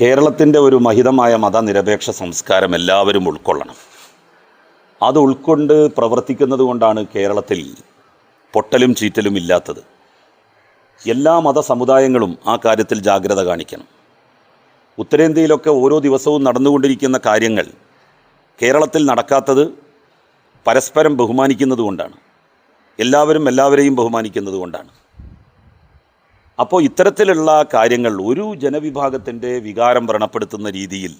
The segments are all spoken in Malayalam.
കേരളത്തിന്റെ ഒരു മഹിതമായ മതനിരപേക്ഷ സംസ്കാരം എല്ലാവരും ഉൾക്കൊള്ളണം. അത് ഉൾക്കൊണ്ട് പ്രവർത്തിക്കുന്നത് കൊണ്ടാണ് കേരളത്തിൽ പൊട്ടലും ചീറ്റലും ഇല്ലാത്തത്. എല്ലാ മതസമുദായങ്ങളും ആ കാര്യത്തിൽ ജാഗ്രത കാണിക്കണം. ഉത്തരേന്ത്യയിലൊക്കെ ഓരോ ദിവസവും നടന്നുകൊണ്ടിരിക്കുന്ന കാര്യങ്ങൾ കേരളത്തിൽ നടക്കാത്തത് പരസ്പരം ബഹുമാനിക്കുന്നതുകൊണ്ടാണ് എല്ലാവരും എല്ലാവരെയും ബഹുമാനിക്കുന്നത് കൊണ്ടാണ്. അപ്പോൾ ഇത്തരത്തിലുള്ള കാര്യങ്ങൾ ഒരു ജനവിഭാഗത്തിന്റെ വികാരം വ്രണപ്പെടുത്തുന്ന രീതിയിൽ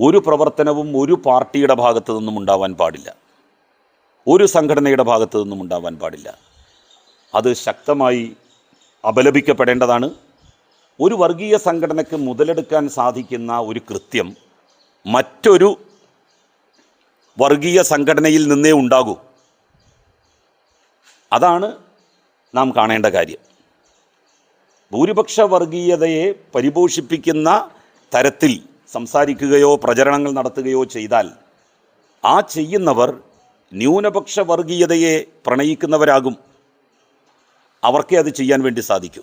ഒരു പ്രവർത്തനവും ഒരു പാർട്ടിയുടെ ഭാഗത്തു നിന്നും ഉണ്ടാവാൻ പാടില്ല. ഒരു സംഘടനയുടെ ഭാഗത്തു നിന്നും ഉണ്ടാവാൻ പാടില്ല. അത് ശക്തമായി അപലപിക്കപ്പെടേണ്ടതാണ്. ഒരു വർഗീയ സംഘടനയ്ക്ക് മുതലെടുക്കാൻ സാധിക്കുന്ന ഒരു കൃത്യം മറ്റൊരു വർഗീയ സംഘടനയിൽ നിന്നേ ഉണ്ടാകൂ. അതാണ് നാം കാണേണ്ട കാര്യം. ഭൂരിപക്ഷ വർഗീയതയെ പരിപോഷിപ്പിക്കുന്ന തരത്തിൽ സംസാരിക്കുകയോ പ്രചരണങ്ങൾ നടത്തുകയോ ചെയ്താൽ ആ ചെയ്യുന്നവർ ന്യൂനപക്ഷ വർഗീയതയെ പ്രണയിക്കുന്നവരാകും. അവർക്കേ അത് ചെയ്യാൻ വേണ്ടി സാധിക്കൂ.